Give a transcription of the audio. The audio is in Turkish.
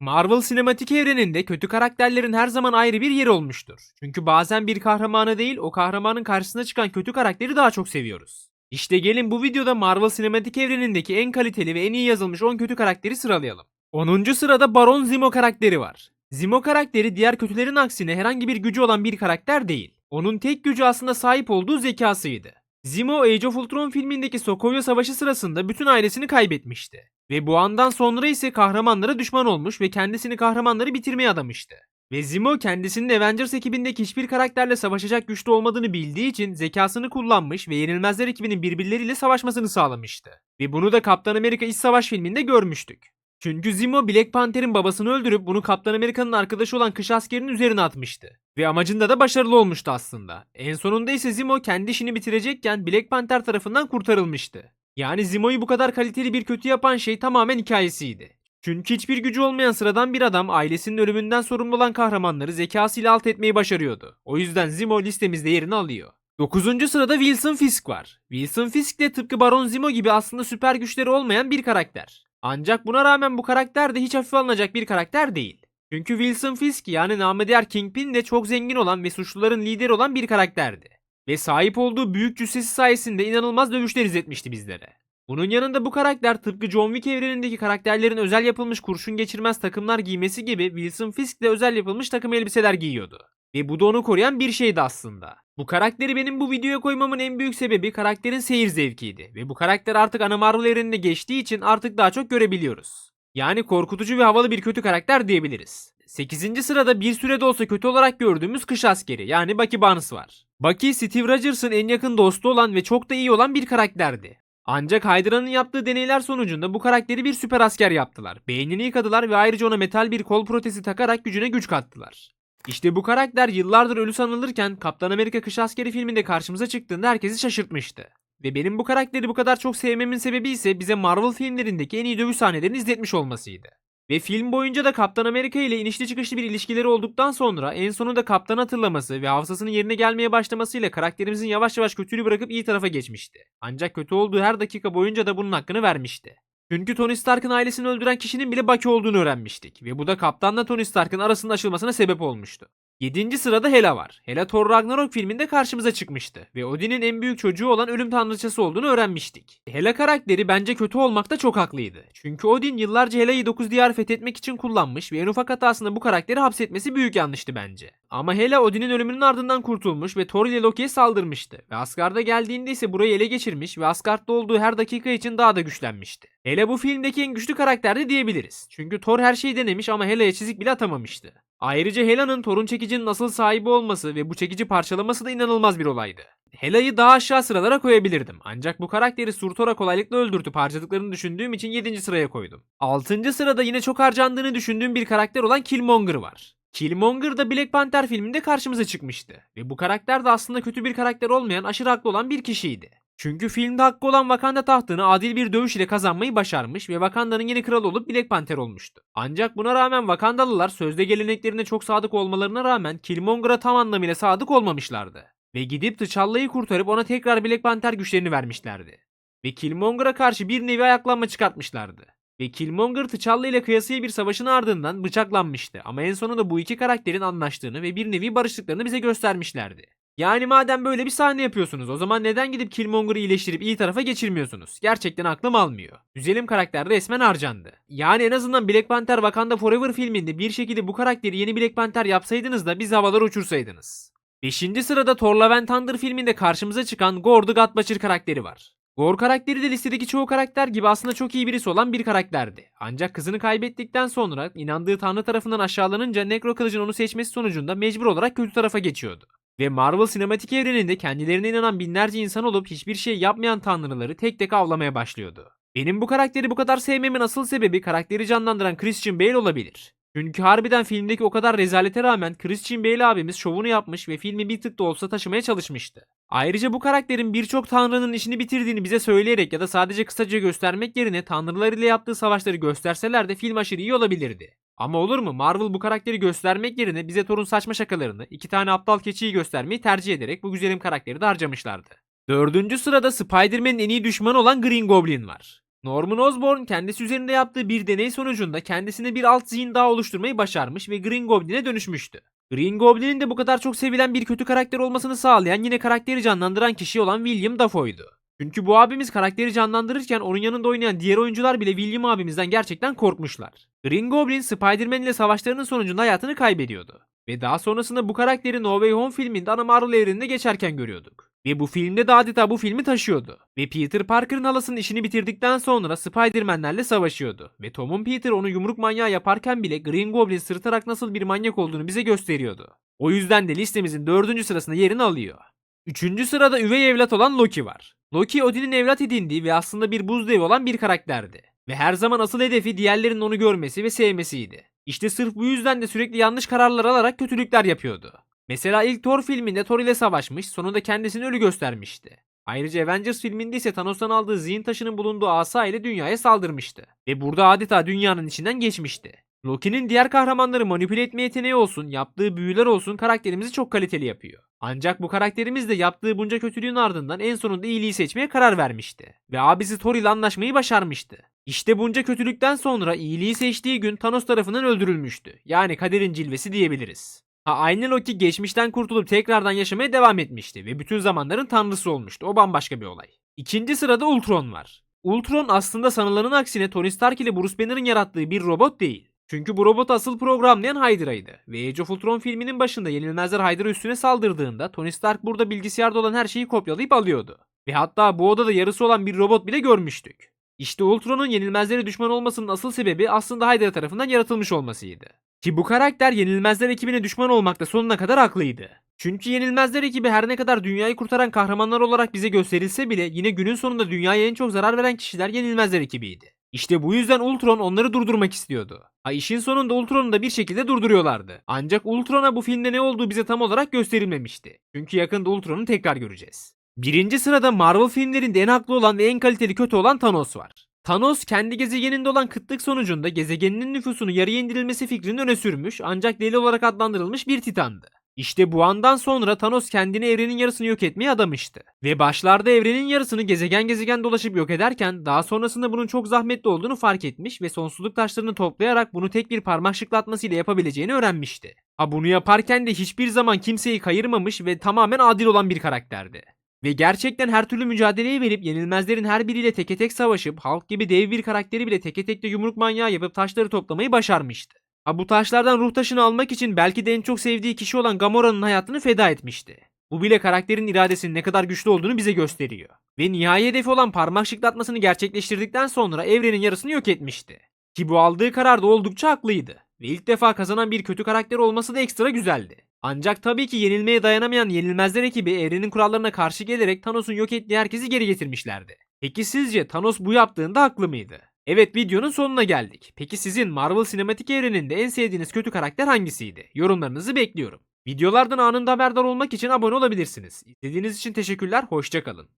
Marvel sinematik evreninde kötü karakterlerin her zaman ayrı bir yeri olmuştur. Çünkü bazen bir kahramanı değil o kahramanın karşısına çıkan kötü karakteri daha çok seviyoruz. İşte gelin bu videoda Marvel sinematik evrenindeki en kaliteli ve en iyi yazılmış 10 kötü karakteri sıralayalım. 10. sırada Baron Zemo karakteri var. Zemo karakteri diğer kötülerin aksine herhangi bir gücü olan bir karakter değil. Onun tek gücü aslında sahip olduğu zekasıydı. Zemo Age of Ultron filmindeki Sokovia Savaşı sırasında bütün ailesini kaybetmişti. Ve bu andan sonra ise kahramanlara düşman olmuş ve kendisini kahramanları bitirmeye adamıştı. Ve Zemo kendisinin Avengers ekibindeki hiçbir karakterle savaşacak güçte olmadığını bildiği için zekasını kullanmış ve Yenilmezler ekibinin birbirleriyle savaşmasını sağlamıştı. Ve bunu da Kaptan Amerika İç Savaş filminde görmüştük. Çünkü Zemo Black Panther'in babasını öldürüp bunu Kaptan Amerika'nın arkadaşı olan kış askerinin üzerine atmıştı. Ve amacında da başarılı olmuştu aslında. En sonunda ise Zemo kendi işini bitirecekken Black Panther tarafından kurtarılmıştı. Yani Zemo'yu bu kadar kaliteli bir kötü yapan şey tamamen hikayesiydi. Çünkü hiçbir gücü olmayan sıradan bir adam ailesinin ölümünden sorumlu olan kahramanları zekasıyla alt etmeyi başarıyordu. O yüzden Zemo listemizde yerini alıyor. 9. sırada Wilson Fisk var. Wilson Fisk de tıpkı Baron Zemo gibi aslında süper güçleri olmayan bir karakter. Ancak buna rağmen bu karakter de hiç hafife alınacak bir karakter değil. Çünkü Wilson Fisk yani namı diğer Kingpin de çok zengin olan ve suçluların lideri olan bir karakterdi. Ve sahip olduğu büyük cüssesi sayesinde inanılmaz dövüşler izletmişti bizlere. Bunun yanında bu karakter tıpkı John Wick evrenindeki karakterlerin özel yapılmış kurşun geçirmez takımlar giymesi gibi Wilson Fisk de özel yapılmış takım elbiseler giyiyordu. Ve bu da onu koruyan bir şeydi aslında. Bu karakteri benim bu videoya koymamın en büyük sebebi karakterin seyir zevkiydi. Ve bu karakter artık ana Marvel evrenine geçtiği için artık daha çok görebiliyoruz. Yani korkutucu ve havalı bir kötü karakter diyebiliriz. 8. sırada bir sürede olsa kötü olarak gördüğümüz kış askeri yani Bucky Barnes var. Bucky Steve Rogers'ın en yakın dostu olan ve çok da iyi olan bir karakterdi. Ancak Hydra'nın yaptığı deneyler sonucunda bu karakteri bir süper asker yaptılar. Beynini yıkadılar ve ayrıca ona metal bir kol protezi takarak gücüne güç kattılar. İşte bu karakter yıllardır ölü sanılırken Kaptan Amerika Kış Askeri filminde karşımıza çıktığında herkesi şaşırtmıştı. Ve benim bu karakteri bu kadar çok sevmemin sebebi ise bize Marvel filmlerindeki en iyi dövüş sahnelerini izletmiş olmasıydı. Ve film boyunca da Kaptan Amerika ile inişli çıkışlı bir ilişkileri olduktan sonra en sonunda kaptanı hatırlaması ve hafızasının yerine gelmeye başlamasıyla karakterimizin yavaş yavaş kötülüğü bırakıp iyi tarafa geçmişti. Ancak kötü olduğu her dakika boyunca da bunun hakkını vermişti. Çünkü Tony Stark'ın ailesini öldüren kişinin bile Bucky olduğunu öğrenmiştik ve bu da kaptanla Tony Stark'ın arasında aşılmasına sebep olmuştu. 7. sırada Hela var. Hela Thor Ragnarok filminde karşımıza çıkmıştı ve Odin'in en büyük çocuğu olan ölüm tanrıçası olduğunu öğrenmiştik. Hela karakteri bence kötü olmakta çok haklıydı. Çünkü Odin yıllarca Hela'yı 9 diyar fethetmek için kullanmış ve en ufak hatasında bu karakteri hapsetmesi büyük yanlıştı bence. Ama Hela Odin'in ölümünün ardından kurtulmuş ve Thor ile Loki'ye saldırmıştı. Ve Asgard'a geldiğinde ise burayı ele geçirmiş ve Asgard'da olduğu her dakika için daha da güçlenmişti. Hela bu filmdeki en güçlü karakterdi diyebiliriz. Çünkü Thor her şeyi denemiş ama Hela'ya çizik bile atamamıştı. Ayrıca Hela'nın Thor'un çekicinin asıl sahibi olması ve bu çekici parçalaması da inanılmaz bir olaydı. Hela'yı daha aşağı sıralara koyabilirdim. Ancak bu karakteri Surtur'a kolaylıkla öldürtüp harcadıklarını düşündüğüm için 7. sıraya koydum. 6. sırada yine çok harcandığını düşündüğüm bir karakter olan Killmonger var. Killmonger da Black Panther filminde karşımıza çıkmıştı. Ve bu karakter de aslında kötü bir karakter olmayan aşırı haklı olan bir kişiydi. Çünkü filmde hakkı olan Wakanda tahtını adil bir dövüş ile kazanmayı başarmış ve Wakanda'nın yeni kralı olup Black Panther olmuştu. Ancak buna rağmen Wakandalılar sözde geleneklerine çok sadık olmalarına rağmen Killmonger'a tam anlamıyla sadık olmamışlardı. Ve gidip T'Challa'yı kurtarıp ona tekrar Black Panther güçlerini vermişlerdi. Ve Killmonger'a karşı bir nevi ayaklanma çıkartmışlardı. Ve Killmonger T'Challa ile kıyasıya bir savaşın ardından bıçaklanmıştı ama en sonunda bu iki karakterin anlaştığını ve bir nevi barıştıklarını bize göstermişlerdi. Yani madem böyle bir sahne yapıyorsunuz o zaman neden gidip Killmonger'ı iyileştirip iyi tarafa geçirmiyorsunuz? Gerçekten aklım almıyor. Güzelim karakter resmen harcandı. Yani en azından Black Panther Wakanda Forever filminde bir şekilde bu karakteri yeni Black Panther yapsaydınız da biz havalara uçursaydınız. 5. sırada Thor Love and Thunder filminde karşımıza çıkan God Butcher karakteri var. Gorr karakteri de listedeki çoğu karakter gibi aslında çok iyi birisi olan bir karakterdi. Ancak kızını kaybettikten sonra inandığı tanrı tarafından aşağılanınca Necro kılıcın onu seçmesi sonucunda mecbur olarak kötü tarafa geçiyordu. Ve Marvel sinematik evreninde kendilerine inanan binlerce insan olup hiçbir şey yapmayan tanrıları tek tek avlamaya başlıyordu. Benim bu karakteri bu kadar sevmemin asıl sebebi karakteri canlandıran Christian Bale olabilir. Çünkü harbiden filmdeki o kadar rezalete rağmen Christian Bale abimiz şovunu yapmış ve filmi bir tık da olsa taşımaya çalışmıştı. Ayrıca bu karakterin birçok tanrının işini bitirdiğini bize söyleyerek ya da sadece kısaca göstermek yerine tanrılar ile yaptığı savaşları gösterseler de film aşırı iyi olabilirdi. Ama olur mu Marvel bu karakteri göstermek yerine bize Thor'un saçma şakalarını, iki tane aptal keçiyi göstermeyi tercih ederek bu güzelim karakteri de harcamışlardı. Dördüncü sırada Spider-Man'in en iyi düşmanı olan Green Goblin var. Norman Osborn kendisi üzerinde yaptığı bir deney sonucunda kendisine bir alt zihin daha oluşturmayı başarmış ve Green Goblin'e dönüşmüştü. Green Goblin'in de bu kadar çok sevilen bir kötü karakter olmasını sağlayan yine karakteri canlandıran kişi olan William Dafoe'ydu. Çünkü bu abimiz karakteri canlandırırken onun yanında oynayan diğer oyuncular bile William abimizden gerçekten korkmuşlar. Green Goblin Spider-Man ile savaşlarının sonucunda hayatını kaybediyordu. Ve daha sonrasında bu karakteri No Way Home filminde ana Marvel evreninde geçerken görüyorduk. Ve bu filmde de adeta bu filmi taşıyordu. Ve Peter Parker'ın halasının işini bitirdikten sonra Spider-Man'lerle savaşıyordu. Ve Tom'un Peter onu yumruk manyağı yaparken bile Green Goblin sırıtarak nasıl bir manyak olduğunu bize gösteriyordu. O yüzden de listemizin dördüncü sırasında yerini alıyor. Üçüncü sırada üvey evlat olan Loki var. Loki Odin'in evlat edindiği ve aslında bir buz devi olan bir karakterdi. Ve her zaman asıl hedefi diğerlerinin onu görmesi ve sevmesiydi. İşte sırf bu yüzden de sürekli yanlış kararlar alarak kötülükler yapıyordu. Mesela ilk Thor filminde Thor ile savaşmış, sonunda kendisini ölü göstermişti. Ayrıca Avengers filminde ise Thanos'tan aldığı zihin taşının bulunduğu asa ile dünyaya saldırmıştı. Ve burada adeta dünyanın içinden geçmişti. Loki'nin diğer kahramanları manipüle etme yeteneği olsun, yaptığı büyüler olsun karakterimizi çok kaliteli yapıyor. Ancak bu karakterimiz de yaptığı bunca kötülüğün ardından en sonunda iyiliği seçmeye karar vermişti. Ve abisi Thor ile anlaşmayı başarmıştı. İşte bunca kötülükten sonra iyiliği seçtiği gün Thanos tarafından öldürülmüştü. Yani kaderin cilvesi diyebiliriz. Ha aynı Loki geçmişten kurtulup tekrardan yaşamaya devam etmişti ve bütün zamanların tanrısı olmuştu. O bambaşka bir olay. İkinci sırada Ultron var. Ultron aslında sanılanın aksine Tony Stark ile Bruce Banner'ın yarattığı bir robot değil. Çünkü bu robot asıl programlayan Hydra'ydı. Ve Age of Ultron filminin başında yenilmezler Hydra üstüne saldırdığında Tony Stark burada bilgisayarda olan her şeyi kopyalayıp alıyordu. Ve hatta bu odada yarısı olan bir robot bile görmüştük. İşte Ultron'un yenilmezlere düşman olmasının asıl sebebi aslında Hydra tarafından yaratılmış olmasıydı. Ki bu karakter yenilmezler ekibine düşman olmakta sonuna kadar haklıydı. Çünkü yenilmezler ekibi her ne kadar dünyayı kurtaran kahramanlar olarak bize gösterilse bile yine günün sonunda dünyaya en çok zarar veren kişiler yenilmezler ekibiydi. İşte bu yüzden Ultron onları durdurmak istiyordu. Ha işin sonunda Ultron'u da bir şekilde durduruyorlardı. Ancak Ultron'a bu filmde ne olduğu bize tam olarak gösterilmemişti. Çünkü yakında Ultron'u tekrar göreceğiz. Birinci sırada Marvel filmlerinde en haklı olan ve en kaliteli kötü olan Thanos var. Thanos kendi gezegeninde olan kıtlık sonucunda gezegeninin nüfusunu yarıya indirilmesi fikrini öne sürmüş ancak deli olarak adlandırılmış bir titandı. İşte bu andan sonra Thanos kendini evrenin yarısını yok etmeye adamıştı. Ve başlarda evrenin yarısını gezegen gezegen dolaşıp yok ederken daha sonrasında bunun çok zahmetli olduğunu fark etmiş ve sonsuzluk taşlarını toplayarak bunu tek bir parmak şıklatmasıyla yapabileceğini öğrenmişti. Ha bunu yaparken de hiçbir zaman kimseyi kayırmamış ve tamamen adil olan bir karakterdi. Ve gerçekten her türlü mücadeleyi verip yenilmezlerin her biriyle teke tek savaşıp halk gibi dev bir karakteri bile teke tekte yumruk manyağı yapıp taşları toplamayı başarmıştı. Ha bu taşlardan ruh taşını almak için belki de en çok sevdiği kişi olan Gamora'nın hayatını feda etmişti. Bu bile karakterin iradesinin ne kadar güçlü olduğunu bize gösteriyor. Ve nihai hedefi olan parmak şıklatmasını gerçekleştirdikten sonra evrenin yarısını yok etmişti. Ki bu aldığı karar da oldukça haklıydı. Ve ilk defa kazanan bir kötü karakter olması da ekstra güzeldi. Ancak tabii ki yenilmeye dayanamayan yenilmezler ekibi evrenin kurallarına karşı gelerek Thanos'un yok ettiği herkesi geri getirmişlerdi. Peki sizce Thanos bu yaptığında haklı mıydı? Evet videonun sonuna geldik. Peki sizin Marvel sinematik evreninde en sevdiğiniz kötü karakter hangisiydi? Yorumlarınızı bekliyorum. Videolardan anında haberdar olmak için abone olabilirsiniz. İzlediğiniz için teşekkürler, hoşçakalın.